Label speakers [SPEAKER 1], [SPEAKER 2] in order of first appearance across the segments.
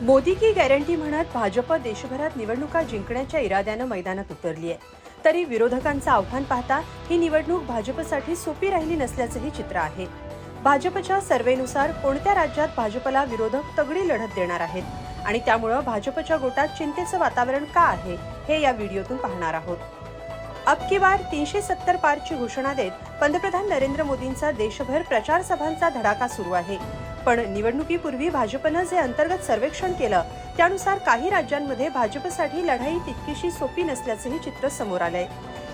[SPEAKER 1] मोदी की गॅरंटी म्हणत भाजप देशभरात निवडणुका जिंकण्याच्या इराद्यानं मैदानात उतरली आहे तरी विरोधकांचं आव्हान पाहता ही निवडणूक भाजपसाठी सोपी राहिली नसल्याचंही चित्र आहे. भाजपच्या सर्वेनुसार कोणत्या राज्यात भाजपला विरोधक तगडी लढत देणार आहेत आणि त्यामुळं भाजपच्या गोटात चिंतेचं वातावरण का आहे हे या व्हिडिओतून पाहणार आहोत. अब की बार तीनशे सत्तर पारची घोषणा देत पंतप्रधान नरेंद्र मोदींचा देशभर प्रचार सभांचा धडाका सुरू आहे. पण निवडणुकीपूर्वी भाजपनं जे अंतर्गत सर्वेक्षण केलं त्यानुसार काही राज्यांमध्ये भाजपसाठी लढाई तितकीशी सोपी नसल्याचंही चित्र समोर आलंय.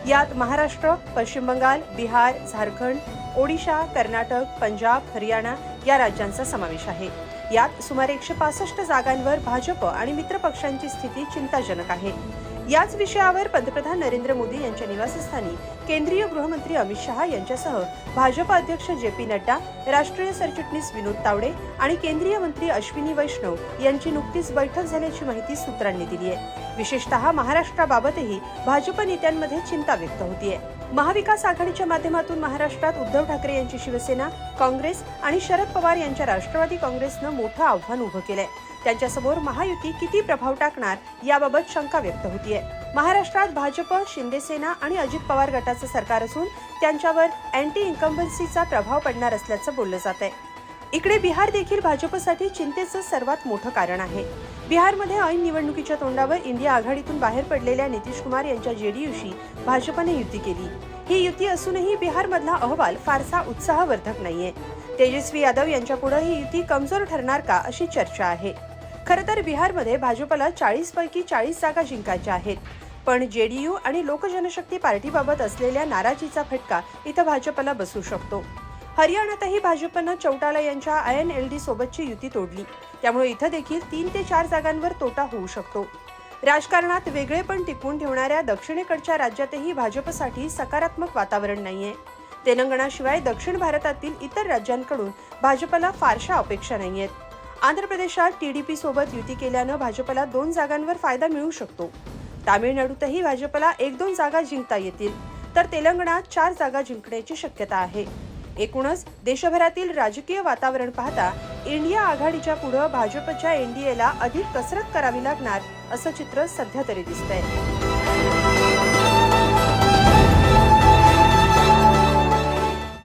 [SPEAKER 1] यात महाराष्ट्र पश्चिम बंगाल बिहार झारखंड ओडिशा कर्नाटक पंजाब हरियाणा या राज्यांचा समावेश आहे. यात सुमारे एकशे पासष्ट जागांवर भाजप आणि मित्रपक्षांची स्थिती चिंताजनक आहे. याच विषयावर पंतप्रधान नरेंद्र मोदी यांच्या निवासस्थानी केंद्रीय गृहमंत्री अमित शहा यांच्यासह भाजप अध्यक्ष जे पी नड्डा राष्ट्रीय सरचिटणीस विनोद तावडे आणि केंद्रीय मंत्री अश्विनी वैष्णव यांची नुकतीच बैठक झाल्याची माहिती सूत्रांनी दिली आहे. विशेषतः महाराष्ट्राबाबतही भाजप नेत्यांमध्ये चिंता व्यक्त होतीये. महाविकास आघाडीच्या माध्यमातून महाराष्ट्रात उद्धव ठाकरे यांची शिवसेना काँग्रेस आणि शरद पवार यांच्या राष्ट्रवादी काँग्रेसनं मोठं आव्हान उभं केलंय. त्यांच्यासमोर महायुती किती प्रभाव टाकणार याबाबत शंका व्यक्त होती आहे महाराष्ट्रात भाजप शिंदेसेना आणि अजित पवार गटाचं सरकार असून त्यांच्यावर अँटी इन्कम्बन्सीचा प्रभाव पडणार असल्याचं बोललं जात आहे इकडे बिहार देखील भाजपसाठी चिंतेचं सर्वात मोठं कारण आहे. बिहारमध्ये ऐन निवडणुकीच्या तोंडावर इंडिया आघाडीतून बाहेर पडलेल्या नितीश कुमार यांच्या जेडीयूशी भाजपने युती केली. ही युती असूनही बिहारमधला अहवाल फारसा उत्साहवर्धक नाहीये. तेजस्वी यादव यांच्यापुढे ही युती कमजोर ठरणार का अशी चर्चा आहे. खरं तर बिहारमध्ये भाजपला चाळीसपैकी चाळीस जागा जिंकायच्या आहेत. पण जे डी यू आणि लोकजनशक्ती पार्टीबाबत असलेल्या नाराजीचा फटका इथं भाजपला बसू शकतो. हरियाणातही भाजपनं चौटाला यांच्या आय एन एल डी सोबतची युती तोडली. त्यामुळे इथं देखील तीन ते चार जागांवर तोटा होऊ शकतो. राजकारणात वेगळेपण टिकवून ठेवणाऱ्या दक्षिणेकडच्या राज्यातही भाजपसाठी सकारात्मक वातावरण नाहीये. तेलंगणाशिवाय दक्षिण भारतातील इतर राज्यांकडून भाजपला फारशा अपेक्षा नाहीयेत. आंध्र प्रदेशात टीडीपी सोबत युती केल्यानं भाजपला दोन जागांवर फायदा मिळू शकतो. तामिळनाडूतही भाजपला एक दोन जागा जिंकता येतील तर तेलंगणात चार जागा जिंकण्याची शक्यता आहे. एकूणच देशभरातील राजकीय वातावरण पाहता इंडिया आघाडीच्या पुढं भाजपच्या एनडीएला अधिक कसरत करावी लागणार असं चित्र सध्या तरी दिसतंय.